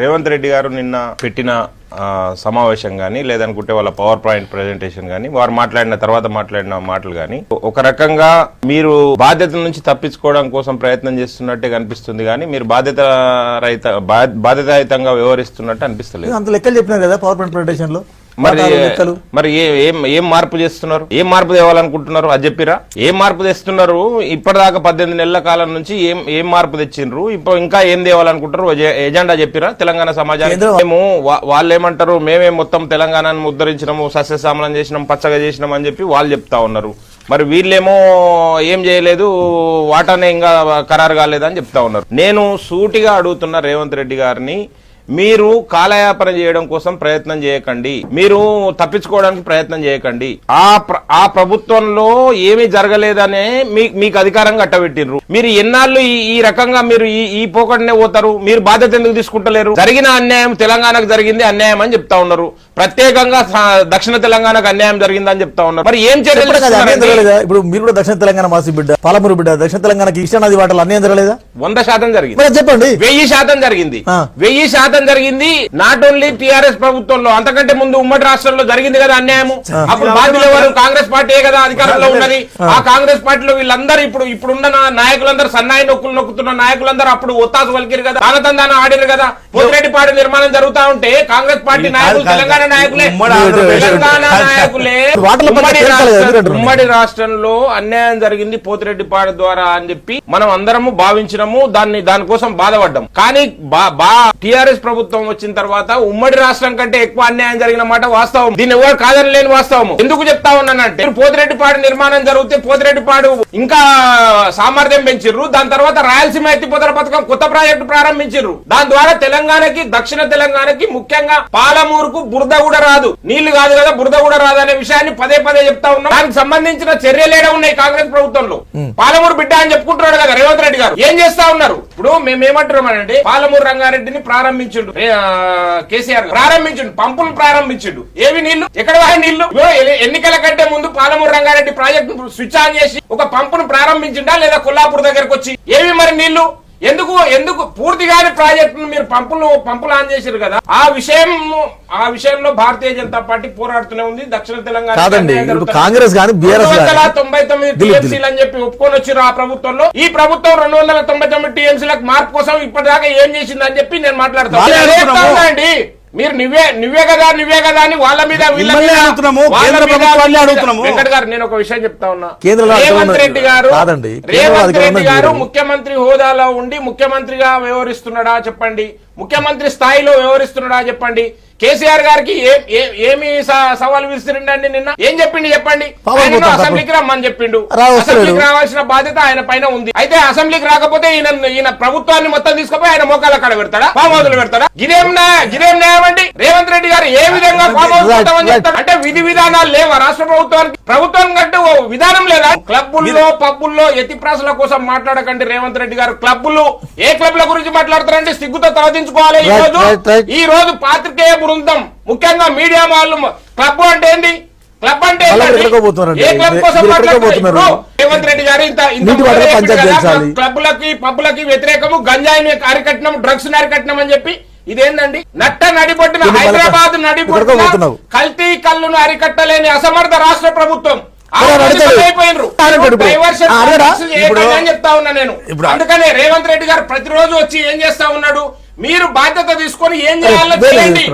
రేవంత్ రెడ్డి గారు నిన్న పెట్టిన సమావేశం కానీ లేదనుకుంటే వాళ్ళ పవర్ పాయింట్ ప్రెజెంటేషన్ కానీ వారు మాట్లాడిన తర్వాత మాట్లాడిన మాటలు కానీ ఒక రకంగా మీరు బాధ్యతల నుంచి తప్పించుకోవడం కోసం ప్రయత్నం చేస్తున్నట్టే కనిపిస్తుంది కానీ మీరు బాధ్యత రహిత బాధ్యతాయుతంగా వ్యవహరిస్తున్నట్టు అనిపిస్తలేదు. అంత లెక్కలు చెప్పినారు కదా పవర్ పాయింట్ ప్రజెంటేషన్లో మరి మరి ఏ- మార్పు చేస్తున్నారు? ఏం మార్పు తేవాలనుకుంటున్నారు? అది చెప్పిరా? ఏం మార్పు తెస్తున్నారు? ఇప్పటిదాకా పద్దెనిమిది నెలల కాలం నుంచి ఏం ఏం మార్పు తెచ్చిండ్రు? ఇప్పుడు ఇంకా ఏం తేవాలనుకుంటారు ఎజె- ఎజెండా చెప్పిరా? తెలంగాణ సమాజానికి మేము వాళ్ళు ఏమంటారు మేమే మొత్తం తెలంగాణను ఉద్ధరించినాము సస్యశ్యామలం చేసినాం పచ్చగా చేసినాం అని చెప్పి వాళ్ళు చెప్తా ఉన్నారు. మరి వీళ్ళేమో ఏం చేయలేదు వాటానే ఇంకా ఖరారు కాలేదని చెప్తా ఉన్నారు. నేను సూటిగా అడుగుతున్న రేవంత్ రెడ్డి గారిని మీరు కాలయాపన చేయడం కోసం ప్రయత్నం చేయకండి. మీరు తప్పించుకోవడానికి ప్రయత్నం చేయకండి. ఆ ఆ ప్రభుత్వంలో ఏమీ జరగలేదనే మీకు అధికారం కట్టబెట్టినరు మీరు ఎన్నాళ్ళు ఈ ఈ రకంగా మీరు ఈ ఈ పోకడనే పోతారు? మీరు బాధ్యత ఎందుకు తీసుకుంటలేరు? జరిగిన అన్యాయం తెలంగాణకు జరిగింది అన్యాయం అని చెప్తా ఉన్నారు. ప్రత్యేకంగా దక్షిణ తెలంగాణకు అన్యాయం జరిగిందని చెప్తా ఉన్నారు. మరి ఏం? జరగలేదా? ఇప్పుడు మీరు కూడా దక్షిణ తెలంగాణ మాసి బిడ్డ పాలమూరు బిడ్డ దక్షిణ తెలంగాణకి ఇష్టానది వాటలు అన్యాయం జరగలేదా? వంద శాతం జరిగింది. చెప్పండి. వెయ్యి శాతం జరిగింది. వెయ్యి శాతం జరిగింది నాట్ ఓన్లీ టిఆర్ఎస్ ప్రభుత్వంలో అంతకంటే ముందు ఉమ్మడి రాష్ట్రంలో జరిగింది కదా అన్యాయం అప్పుడు బాధ్యులు ఎవరు? కాంగ్రెస్ పార్టీ కదా అధికారంలో ఉన్నది. ఆ. కాంగ్రెస్ పార్టీలో వీళ్ళందరూ ఇప్పుడు ఇప్పుడున్న నాయకులందరూ సన్నాయి నొక్కులు నొక్కుతున్న నాయకులందరూ అప్పుడు ఒత్తాసు వలికిరు కదా తానతందాన ఆడిరు కదా. పోతిరెడ్డిపాడు నిర్మాణం జరుగుతా ఉంటే కాంగ్రెస్ పార్టీ నాయకులు తెలంగాణ. నాయకులే. ఉమ్మడి తెలంగాణ. నాయకులే. రాష్ట్రంలో అన్యాయం జరిగింది పోతిరెడ్డిపాడు ద్వారా అని చెప్పి మనం అందరము భావించినము దాన్ని దానికోసం బాధపడ్డాం. కానీ టిఆర్ఎస్ ప్రభుత్వం వచ్చిన తర్వాత ఉమ్మడి రాష్ట్రం కంటే ఎక్కువ అన్యాయం జరిగిన మాట వాస్తవం. దీన్ని ఎవరు కాదని లేని వాస్తవం ఎందుకు చెప్తా ఉన్నానంటే ఇప్పుడు పోతిరెడ్డిపాడు నిర్మాణం జరిగితే పోతిరెడ్డిపాడు ఇంకా సామర్థ్యం పెంచిర్రు. దాని తర్వాత రాయలసీమ ఎత్తిపోతల పథకం కొత్త ప్రాజెక్టు ప్రారంభించిర్రు. దాని ద్వారా తెలంగాణకి దక్షిణ తెలంగాణకి ముఖ్యంగా పాలమూరుకు బురద కూడా రాదు. నీళ్ళు కాదు కదా బురద కూడా రాదు అనే విషయాన్ని పదే పదే చెప్తా ఉన్నాం. దానికి సంబంధించిన చర్యలు ఏడా ఉన్నాయి కాంగ్రెస్ ప్రభుత్వంలో? పాలమూరు బిడ్డ అని చెప్పుకుంటున్నాడు కదా రేవంత్ రెడ్డి గారు. ఏం చేస్తా ఉన్నారు? ఇప్పుడు మేము ఏమంటున్నామంటే పాలమూరు రంగారెడ్డిని ప్రారంభించుండు. కేసీఆర్. ప్రారంభించుండు పంపులు ప్రారంభించుండు. ఏవి నీళ్ళు? ఎక్కడ నీళ్ళు? ఎన్నికల కంటే ముందు Palamuru Rangareddy project switch on చేసి ఒక పంపును ప్రారంభించిండా లేదా కొల్లాపూర్ దగ్గరకు వచ్చి ఏవి మరి నీళ్ళు? ఎందుకు ఎందుకు? పూర్తిగానే ప్రాజెక్టును మీరు పంపులు పంపులు ఆన్ చేశారు కదా. ఆ విషయం ఆ విషయంలో భారతీయ జనతా పార్టీ పోరాడుతూనే ఉంది. దక్షిణ తెలంగాణ కాంగ్రెస్. తొంభై తొమ్మిది టీఎంసీలు అని చెప్పి ఒప్పుకొని వచ్చారు ఆ ప్రభుత్వంలో. ఈ ప్రభుత్వం రెండు వందల తొంభై తొమ్మిది టీఎంసీలకు మార్పు కోసం ఇప్పటిదాకా ఏం చేసింది అని చెప్పి నేను మాట్లాడతాను మీరు నువ్వే నువ్వే కదా నువ్వే కదా అని వాళ్ళ మీద అడుగుతున్నాము. వెంకట్ గారు నేను ఒక విషయం చెప్తా ఉన్నా రేవంత్ రెడ్డి గారు రేవంత్ రెడ్డి గారు. ముఖ్యమంత్రి హోదాలో ఉండి ముఖ్యమంత్రిగా వ్యవహరిస్తున్నాడా చెప్పండి ముఖ్యమంత్రి స్థాయిలో వ్యవహరిస్తున్నాడా చెప్పండి? కేసీఆర్ గారికి ఏమి సవాల్ విసిరిండండి నిన్న? ఏం చెప్పిండు చెప్పండి? అసెంబ్లీకి రమ్మని చెప్పిండు. అసెంబ్లీకి రావాల్సిన బాధ్యత ఆయన పైన ఉంది. అయితే అసెంబ్లీకి రాకపోతే ఈయన ఈయన ప్రభుత్వాన్ని మొత్తం తీసుకుపోయి ఆయన మోకాల కాడ పెడతాడా? హౌస్ పెడతాడా? న్యాయ- గిదేం న్యాయం అండి? రెడ్డి గారు ఏ విధంగా అంటే విధి విధానాలు లేవా రాష్ట్ర ప్రభుత్వానికి ప్రభుత్వం కంటే ఓ విధానం లేదా క్లబ్బుల్లో పబ్బుల్లో ఎత్తిప్రాసుల కోసం మాట్లాడకండి రేవంత్ రెడ్డి గారు క్లబ్బులు ఏ క్లబ్ల గురించి మాట్లాడతారంటే సిగ్గుతో తలదించుకోవాలి ఈ రోజు. ఈ రోజు పాత్రికేయ బృందం ముఖ్యంగా మీడియా వాళ్ళు క్లబ్ అంటే ఏంది క్లబ్ అంటే. ఏ క్లబ్ కోసం మాట్లాడుతున్నారు? రేవంత్ రెడ్డి గారు ఇంత. క్లబ్లకి పబ్బులకి వ్యతిరేకము గంజాయిని అరికట్టినం డ్రగ్స్ అరికట్టినం అని చెప్పి ఇదేందండి? నట్ట మళ్ళా హైదరాబాద్ పోతున్నావు. కల్తీ కళ్ళును అరికట్టలేని అసమర్థ రాష్ట్ర ప్రభుత్వం. చెప్తా ఉన్నా నేను. అందుకనే రేవంత్ రెడ్డి గారు ప్రతిరోజు వచ్చి ఏం చేస్తా ఉన్నాడు? మీరు బాధ్యత తీసుకొని ఏం చేయాలో చేయండి.